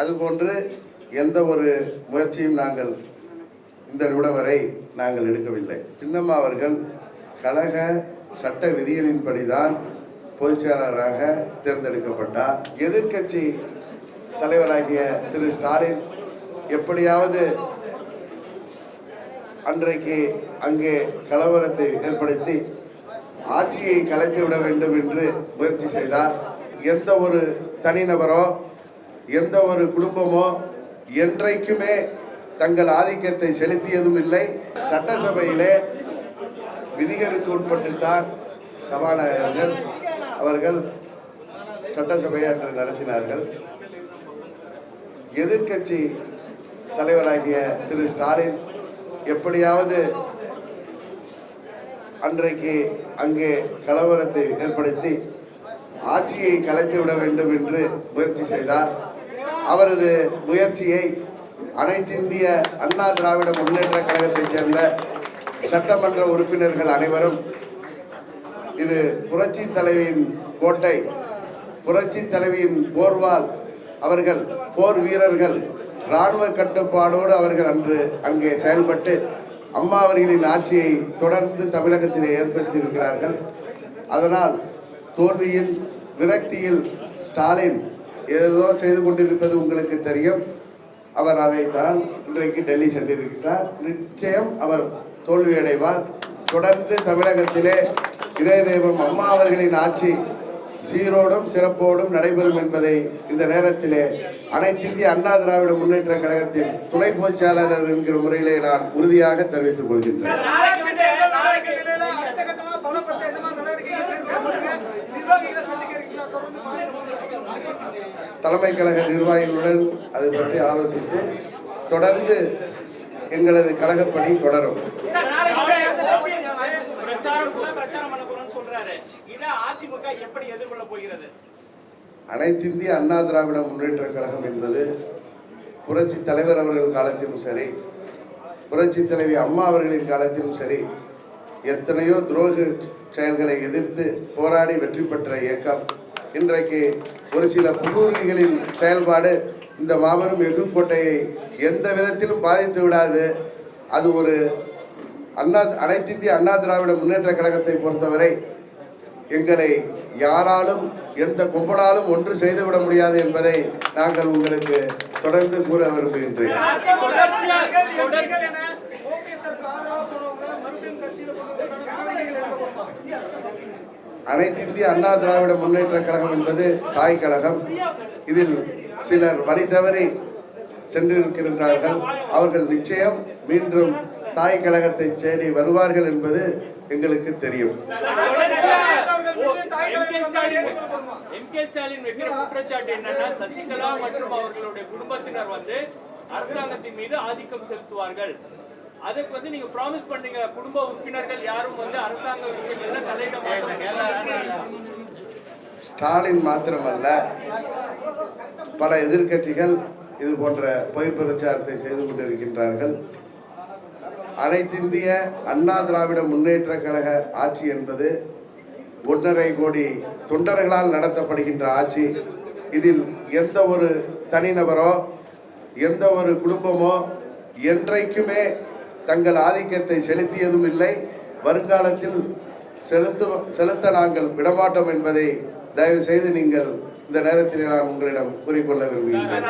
அதுபோன்று எந்த ஒரு முயற்சியும் நாங்கள் இந்த நிமிடம் வரை நாங்கள் எடுக்கவில்லை. சின்னம்மா அவர்கள் கழக சட்ட விதிகளின்படிதான் பொதுச்செயலாளராக தேர்ந்தெடுக்கப்பட்டார். எதிர்க்கட்சி தலைவராகிய திரு ஸ்டாலின் எப்படியாவது அன்றைக்கு அங்கே கலவரத்தை ஏற்படுத்தி ஆட்சியை கலைத்து விட வேண்டும் என்று முயற்சி செய்தார். எந்த ஒரு தனிநபரோ எந்த ஒரு குடும்பமோ என்றைக்குமே தங்கள் ஆதிக்கத்தை செலுத்தியதும் இல்லை. சட்டசபையிலே விதிகளுக்கு உட்பட்டுத்தான் சபாநாயகர்கள் அவர்கள் சட்டசபையை அன்று நடத்தினார்கள். எதிர்க்கட்சி தலைவராகிய திரு ஸ்டாலின் எப்படியாவது அன்றைக்கு அங்கே கலவரத்தை ஏற்படுத்தி ஆட்சியை கலைத்து விட வேண்டும் என்று முயற்சி செய்தார். அவரது முயற்சியை அனைத்திந்திய அண்ணா திராவிட முன்னேற்ற கழகத்தைச் சேர்ந்த சட்டமன்ற உறுப்பினர்கள் அனைவரும் இது புரட்சி தலைவியின் கோட்டை புரட்சி தலைவியின் போர்வால் அவர்கள் போர் வீரர்கள் இராணுவ கட்டுப்பாடோடு அவர்கள் அன்று அங்கே செயல்பட்டு அம்மா அவர்களின் ஆட்சியை தொடர்ந்து தமிழகத்திலே ஏற்படுத்தியிருக்கிறார்கள். அதனால் தோல்வியில் விரக்தியில் ஸ்டாலின் ஏதோ செய்து கொண்டிருப்பது உங்களுக்கு தெரியும். அவர் அதை தான் இன்றைக்கு டெல்லி சென்றிருக்கிறார். நிச்சயம் அவர் தோல்வியடைவார். தொடர்ந்து தமிழகத்திலே இதய தெய்வம் அம்மா அவர்களின் ஆட்சி சீரோடும் சிறப்போடும் நடைபெறும் என்பதை இந்த நேரத்திலே அனைத்து இந்திய அண்ணா திராவிட முன்னேற்ற கழகத்தின் துணை பொதுச் என்கிற முறையிலே நான் உறுதியாக தெரிவித்துக் கொள்கின்றேன். தலைமை கழக நிர்வாகிகளுடன் அதை பற்றி ஆலோசித்து தொடர்ந்து எங்களது கழகப்பணி தொடரும். அனைத்து இந்திய அனைத்திந்திய அண்ணா திராவிட முன்னேற்ற கழகம் என்பது புரட்சி தலைவர் அவர்கள் காலத்திலும் சரி புரட்சி தலைவி அம்மா அவர்களின் காலத்திலும் சரி எத்தனையோ துரோக செயல்களை எதிர்த்து போராடி வெற்றி பெற்ற இயக்கம். இன்றைக்கு ஒரு சில புகூர்களின் செயல்பாடு இந்த மாபெரும் எஃகுக்கோட்டையை எந்த விதத்திலும் பாதித்து விடாது. அது ஒரு அண்ணா அனைத்திந்திய அண்ணா திராவிட முன்னேற்ற கழகத்தை பொறுத்தவரை எங்களை யாராலும் எந்த கும்பலாலும் ஒன்று செய்துவிட முடியாது என்பதை நாங்கள் உங்களுக்கு தொடர்ந்து கூற விரும்புகின்றேன். அனைத்திந்திய அண்ணா திராவிட முன்னேற்ற கழகம் என்பது தாய் கழகம். இதில் சிலர் வழி தவறி சென்றிருக்கின்றார்கள். அவர்கள் நிச்சயம் மீண்டும் தாய் கழகத்தை தேடி வருவார்கள் என்பது எங்களுக்கு தெரியும். கே ஸ்டாலின் வைக்கிற குற்றச்சாட்டு என்னன்னா சசிகலா மற்றும் அவர்களுடைய குடும்பத்தினர் வந்து அரசாங்கத்தின் மீது ஆதிக்கம் செலுத்துவார்கள். அதுக்கு வந்து நீங்க ப்ராமிஸ் பண்ணீங்க குடும்ப உறுப்பினர்கள் யாரும் வந்து அரசாங்க விஷயங்கள்ல தலையிட மாட்டாங்க. ஸ்டாலின் மாத்திரமல்ல பல எதிர்க்கட்சிகள் இது போன்ற பொய் பிரச்சாரத்தை செய்து கொண்டிருக்கின்றார்கள். அனைத்திந்திய அண்ணா திராவிட முன்னேற்ற கழக ஆட்சி என்பது ஒன்றரை கோடி தொண்டர்களால் நடத்தப்படுகின்ற ஆட்சி. இதில் எந்த ஒரு தனிநபரோ எந்த ஒரு குடும்பமோ என்றைக்குமே தங்கள் ஆதிக்கத்தை செலுத்தியதும் இல்லை. வருங்காலத்தில் செலுத்து செலுத்த நாங்கள் விடமாட்டோம் என்பதை தயவு செய்து நீங்கள் இந்த நேரத்தில் நான் உங்களிடம் கூறிக்கொள்ள விரும்புகிறேன்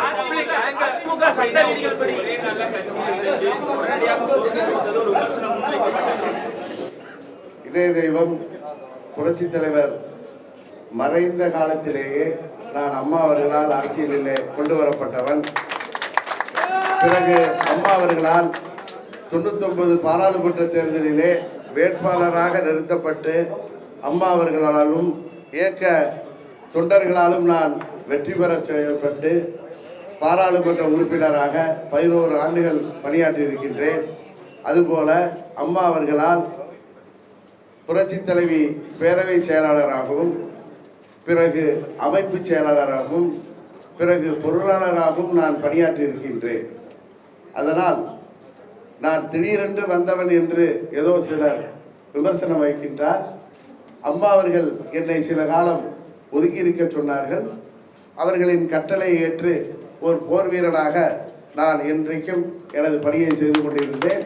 இதே இதய தெய்வம் புரட்சி தலைவர் மறைந்த காலத்திலேயே நான் அம்மா அவர்களால் அரசியலிலே கொண்டு வரப்பட்டவன். பிறகு அம்மா அவர்களால் தொண்ணூத்தொன்பது பாராளுமன்ற தேர்தலிலே வேட்பாளராக நிறுத்தப்பட்டு அம்மா அவர்களாலும் இயக்க தொண்டர்களாலும் நான் வெற்றி பெற செய்யப்பட்டு பாராளுமன்ற உறுப்பினராக பதினோரு ஆண்டுகள் பணியாற்றி இருக்கின்றேன் அதுபோல அம்மா அவர்களால் புரட்சி தலைவி பேரவை செயலாளராகவும் பிறகு அமைப்பு செயலாளராகவும் பிறகு பொருளாளராகவும் நான் பணியாற்றி இருக்கின்றேன் அதனால் நான் திடீரென்று வந்தவன் என்று ஏதோ சிலர் விமர்சனம் வைக்கின்றார். அம்மா அவர்கள் என்னை சில காலம் ஒதுக்கி இருக்க சொன்னார்கள். அவர்களின் கட்டளை ஏற்று ஒரு போர் வீரனாக நான் என்றைக்கும் எனது பணியை செய்து கொண்டிருந்தேன்.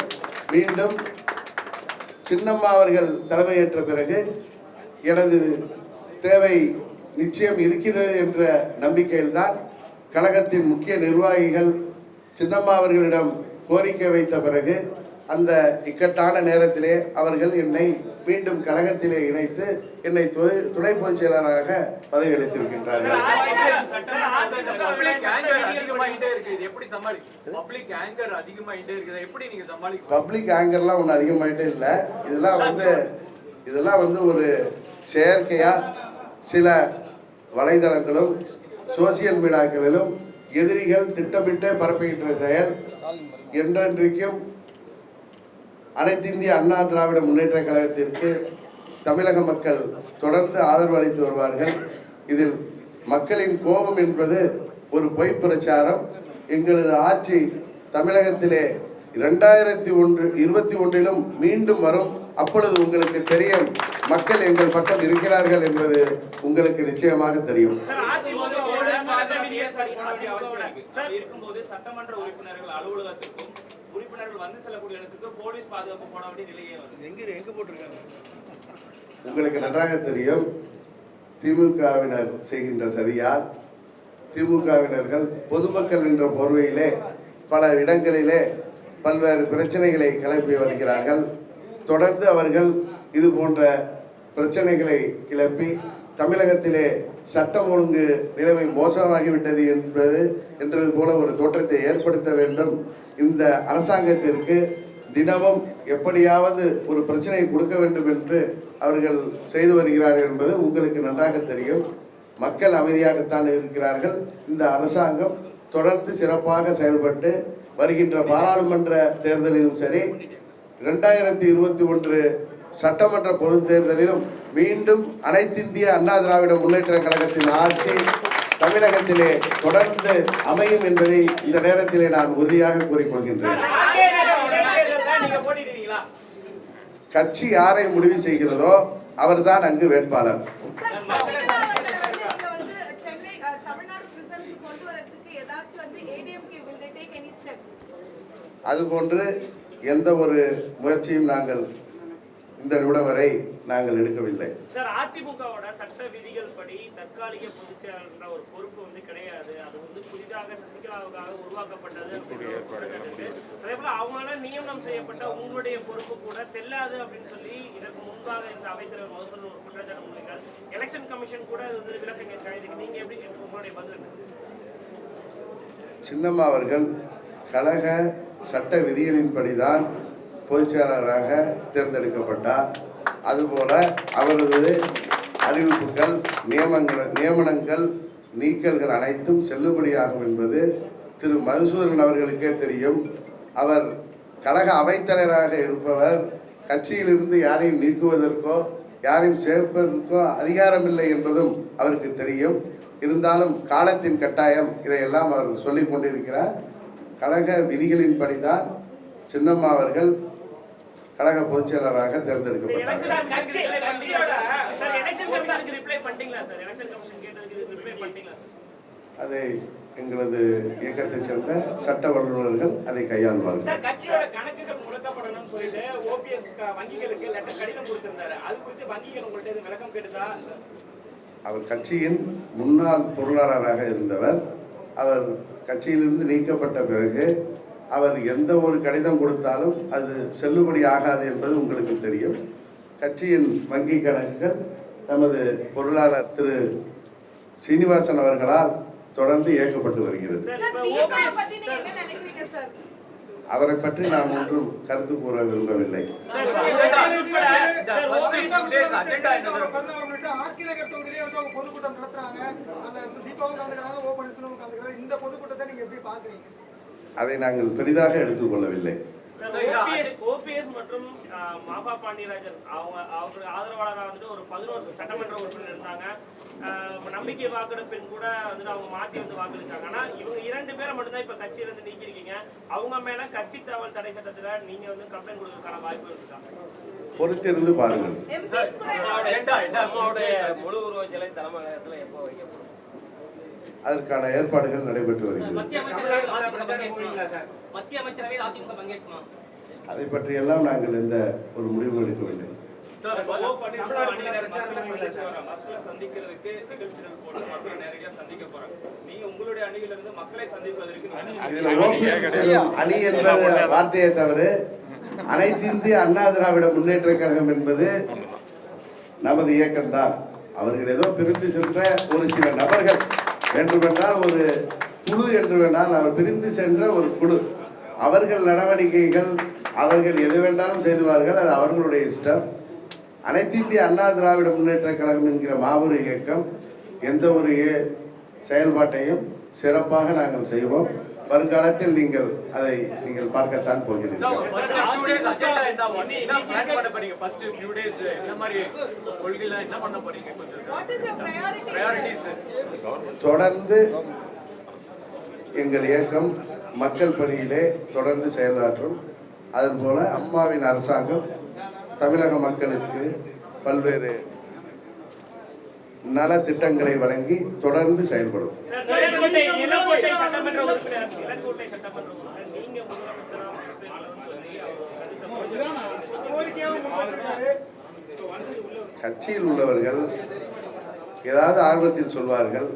மீண்டும் சின்னம்மா அவர்கள் தலைமையேற்ற பிறகு எனது தேவை நிச்சயம் இருக்கிறது என்ற நம்பிக்கையில்தான் கழகத்தின் முக்கிய நிர்வாகிகள் சின்னம்மா அவர்களிடம் கோரிக்கை வைத்த பிறகு அந்த இக்கட்டான நேரத்திலே அவர்கள் என்னை மீண்டும் கழகத்திலே இணைத்து என்னை துணை- பொதுச் செயலாளராக பதவி அளித்திருக்கின்றார்கள் பப்ளிக் ஆங்கர்லாம் ஒன்றும் அதிகமாயிட்டே இல்லை. இதெல்லாம் வந்து இதெல்லாம் வந்து ஒரு செயற்கையா சில வலைதளங்களும் சோசியல் மீடியாக்களிலும் எதிரிகள் திட்டமிட்டு பரப்புகின்ற செயல். என்றென்றைக்கும் அனைத்து இந்திய அண்ணா திராவிட முன்னேற்ற கழகத்திற்கு தமிழக மக்கள் தொடர்ந்து ஆதரவு அளித்து வருவார்கள். இதில் மக்களின் கோபம் என்பது ஒரு பொய் பிரச்சாரம். எங்களது ஆட்சி தமிழகத்திலே இரண்டாயிரத்தி ஒன்று இருபத்தி ஒன்றிலும் மீண்டும் வரும். அப்பொழுது உங்களுக்கு தெரியும் மக்கள் எங்கள் பக்கம் இருக்கிறார்கள் என்பது உங்களுக்கு நிச்சயமாக தெரியும். பண்ண வேண்டிய அவசியம் இருக்கு. அப்படி இருக்கும்போது சட்டமன்ற உறுப்பினர்கள் அலுவலகத்திற்கும் உறுப்பினர்கள் வந்து செல்லக்கூடிய இடத்துக்கு போலீஸ் பாதுகாப்பு போட வேண்டிய நிலையே வருது. எங்க எங்க போட்டிருக்காங்க? உங்களுக்கு நன்றாக தெரியும் திமுகவினர் செய்கின்ற சதியால் திமுகவினர்கள் பொதுமக்கள் என்ற போர்வையிலே பல இடங்களிலே பல்வேறு பிரச்சனைகளை கிளப்பி வருகிறார்கள். தொடர்ந்து அவர்கள் இது போன்ற பிரச்சனைகளை கிளப்பி தமிழகத்திலே சட்டம் ஒழுங்கு நிலைமை மோசமாகிவிட்டது என்பது என்றது போல ஒரு தோற்றத்தை ஏற்படுத்த வேண்டும். இந்த அரசாங்கத்திற்கு தினமும் எப்படியாவது ஒரு பிரச்சனையை கொடுக்க வேண்டும் என்று அவர்கள் செய்து வருகிறார்கள் என்பது உங்களுக்கு நன்றாக தெரியும். மக்கள் அமைதியாகத்தான் இருக்கிறார்கள். இந்த அரசாங்கம் தொடர்ந்து சிறப்பாக செயல்பட்டு வருகின்ற பாராளுமன்ற தேர்தலிலும் சரி ரெண்டாயிரத்தி இருபத்தி ஒன்று சட்டமன்ற பொதுத் தேர்தலிலும் மீண்டும் அனைத்திந்திய அண்ணா திராவிட முன்னேற்ற கழகத்தின் ஆட்சி தமிழகத்திலே தொடர்ந்து அமையும் என்பதை இந்த நேரத்திலே நான் உறுதியாக கூறிக்கொள்கின்றேன். கட்சி யாரை முடிவு செய்கிறதோ அவர்தான் அங்கு வேட்பாளர். அதுபோன்று எந்த ஒரு முயற்சியும் நாங்கள் இந்த நிமிடம் வரை நாங்கள் எடுக்கவில்லை. சார் அதிமுகவோட சட்ட விதிகள் படி தற்காலிக பொதுச்செயலாளர்ன்ற ஒரு பொறுப்பு வந்து கிடையாது. அது வந்து புதிதாக சசிகலாவுக்காக உருவாக்கப்பட்டது. அதே போல அவங்களால நியமனம் செய்யப்பட்ட உங்களுடைய பொறுப்பு கூட செல்லாது அப்படின்னு சொல்லி இதற்கு முன்பாக இந்த அவைத்தலைவர் மகசூல் ஒரு குற்றச்சாட்டு முன்வைக்கிறார் எலெக்ஷன் கமிஷன் கூட இது வந்து விளக்கம் கேட்கிறாங்க நீங்க எப்படி உங்களுடைய பதில்? சின்னம்மா அவர்கள் கழக சட்ட விதிகளின்படிதான் பொதுச்செயலாளராக தேர்ந்தெடுக்கப்பட்டார். அதுபோல அவரது அறிவிப்புகள் நியமங்கள் நியமனங்கள் நீக்கல்கள் அனைத்தும் செல்லுபடியாகும் என்பது திரு. மதுசூரன் அவர்களுக்கே தெரியும். அவர் கழக அவைத்தலைவராக இருப்பவர் கட்சியிலிருந்து யாரையும் நீக்குவதற்கோ யாரையும் சேர்ப்பதற்கோ அதிகாரமில்லை என்பதும் அவருக்கு தெரியும். இருந்தாலும் காலத்தின் கட்டாயம் இதையெல்லாம் அவர் சொல்லிக் கொண்டிருக்கிறார். கழக விதிகளின்படிதான் சின்னம்மா அவர்கள் கழக பொதுச் செயலராக தேர்ந்தெடுக்கப்பட்டார் அதை எங்களது இயக்கத்தைச் சேர்ந்த சட்ட வல்லுநர்கள் அதை கையாள்வார்கள். சார் கட்சியோட கணக்குகள் முடக்கப்படணும்னு சொல்லிட்டு ஓபிஎஸ் வங்கிகளுக்கு லெட்டர் கடிதம் கொடுத்திருந்தாரு. அது குறித்து வங்கிகள் உங்கள்ட்ட எதுவும் விளக்கம் கேட்டுதா? அவர் கட்சியின் முன்னாள் பொருளாளராக இருந்தவர். அவர் கட்சியிலிருந்து நீக்கப்பட்ட பிறகு அவர் எந்த ஒரு கடிதம் கொடுத்தாலும் அது செல்லுபடி ஆகாது என்பது உங்களுக்கு தெரியும். கட்சியின் வங்கி கணக்குகள் நமது பொருளாளர் திரு சீனிவாசன் அவர்களால் தொடர்ந்து இயக்கப்பட்டு வருகிறது. சார் சார் இப்ப தீபாவை ஓபிஎஸ் பத்தி நீங்க என்ன நினைக்கிறீங்க சார்? அவரை பற்றி நான் ஒன்றும் கருத்து கூற விரும்பவில்லை. பொதுக்கூட்டம் நடத்துறாங்க. அந்த தீபாவும் கலந்துக்கிறாங்க ஓ பன்னீர்செல்வம் கலந்துக்கிறாங்க. இந்த பொதுக்கூட்டத்தை நீங்க எப்படி பாக்குறீங்க? அதை நாங்கள் பெரிதாக எடுத்துக்கொள்ளவில்லை. OPS மற்றும் மாபா பாண்டியராஜன் அவங்க அவங்க ஆதரவாளராக வந்துட்டு ஒரு பதினோரு சட்டமன்ற உறுப்பினர் இருந்தாங்க. நம்பிக்கை வாக்கெடுப்பின் கூட வந்துட்டு அவங்க மாத்தி வந்து வாக்களிச்சாங்க. ஆனா இவங்க இரண்டு பேரை மட்டும்தான் இப்ப கட்சியில இருந்து நீக்கிருக்கீங்க அவங்க மேல கட்சி தகவல் தடை சட்டத்துல நீங்க வந்து கம்ப்ளைண்ட் கொடுக்கறதுக்கான வாய்ப்பு இருக்கா? பொறுத்திருந்து பாருங்கள். முழு உருவ சிலை தலைமையகத்துல எப்போ வைக்கப்படும்? அதற்கான ஏற்பாடுகள் நடைபெற்று வருகிறது. அதை பற்றியெல்லாம் நாங்கள் எந்த ஒரு முடிவும் எடுக்கவில்லை. அணி என்பது வார்த்தையை தவிர அனைத்து இந்திய அண்ணா திராவிட முன்னேற்ற கழகம் என்பது நமது இயக்கம்தான். அவர்கள் ஏதோ பிரிந்து சென்ற ஒரு சில நபர்கள். வேண்டுமென்றால் ஒரு குழு என்று வேண்டால் அவர் பிரிந்து சென்ற ஒரு குழு அவர்கள் நடவடிக்கைகள் அவர்கள் எது வேண்டாலும் செய்துவார்கள் அது அவர்களுடைய இஷ்டம். அனைத்து இந்திய அண்ணா திராவிட முன்னேற்ற கழகம் என்கிற மாபெரும் இயக்கம் எந்த ஒரு ஏ- செயல்பாட்டையும் சிறப்பாக நாங்கள் செய்வோம். வருங்காலத்தில் நீங்கள் அதை நீங்கள் பார்க்கத்தான் போகிறீர்கள். தொடர்ந்து எங்கள் இயக்கம் மக்கள் பணியிலே தொடர்ந்து செயலாற்றும். அதுபோல அம்மாவின் அரசாங்கம் தமிழக மக்களுக்கு பல்வேறு நலத்திட்டங்களை வழங்கி தொடர்ந்து செயல்படும். கட்சியில் உள்ளவர்கள் ஏதாவது ஆர்வத்தில் சொல்வார்கள்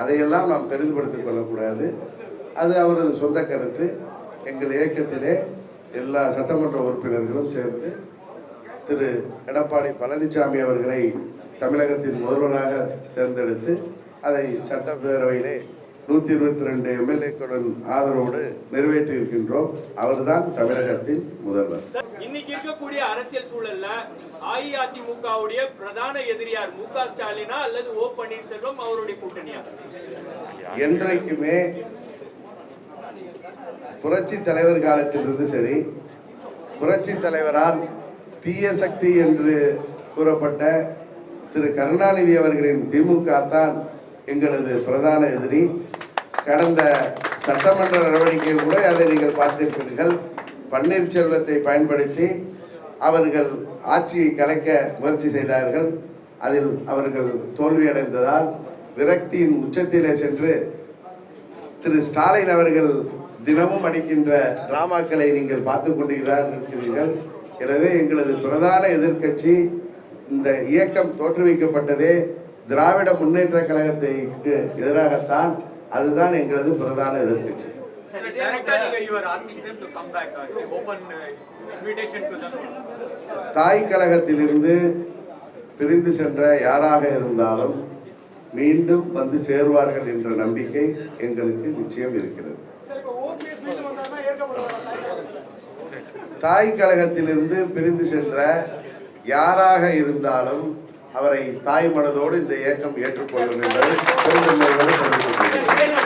அதையெல்லாம் நாம் பெரிதுபடுத்திக் கொள்ளக்கூடாது. அது அவரது சொந்த கருத்து. எங்கள் இயக்கத்திலே எல்லா சட்டமன்ற உறுப்பினர்களும் சேர்ந்து திரு எடப்பாடி பழனிசாமி அவர்களை தமிழகத்தின் முதல்வராக தேர்ந்தெடுத்து அதை சட்டப்பேரவையிலே நூற்றி இருபத்தி ரெண்டு எம்எல்ஏக்களுடன் ஆதரவோடு நிறைவேற்றி இருக்கின்றோம் அவர்தான் தமிழகத்தின் முதல்வர். இன்னைக்கு இருக்கக்கூடிய அரசியல் சூழல்ல அஇஅதிமுகவுடைய பிரதான எதிரியார் மு க ஸ்டாலினா அல்லது ஓ பன்னீர்செல்வம் அவருடைய கூட்டணியா? என்றைக்குமே புரட்சி தலைவர் காலத்திலிருந்து சரி புரட்சி தலைவரால் தீய சக்தி என்று கூறப்பட்ட திரு கருணாநிதி அவர்களின் திமுக தான் எங்களது பிரதான எதிரி கடந்த சட்டமன்ற நடவடிக்கையில் கூட அதை நீங்கள் பார்த்திருப்பீர்கள். பன்னீர்செல்வத்தை பயன்படுத்தி அவர்கள் ஆட்சியை கலைக்க முயற்சி செய்தார்கள். அதில் அவர்கள் தோல்வியடைந்ததால் விரக்தியின் உச்சத்திலே சென்று திரு ஸ்டாலின் அவர்கள் தினமும் அடிக்கின்ற டிராமாக்களை நீங்கள் பார்த்து கொண்டிருக்கிறார் இருக்கிறீர்கள் எனவே எங்களது பிரதான எதிர்க்கட்சி இந்த இயக்கம் தோற்றுவிக்கப்பட்டதே. திராவிட முன்னேற்ற கழகத்திற்கு எதிராகத்தான் அதுதான் எங்களது பிரதான இன்விடேஷன் டு them. தாய் கழகத்திலிருந்து பிரிந்து சென்ற யாராக இருந்தாலும் மீண்டும் வந்து சேருவார்கள் என்ற நம்பிக்கை எங்களுக்கு நிச்சயம் இருக்கிறது. தாய் கழகத்திலிருந்து பிரிந்து சென்ற யாராக இருந்தாலும் அவரை தாய் மனதோடு இந்த இயக்கம் ஏற்றுக்கொள்ளும் என்பதை பெருந்தன்மையோடு தெரிவித்துக்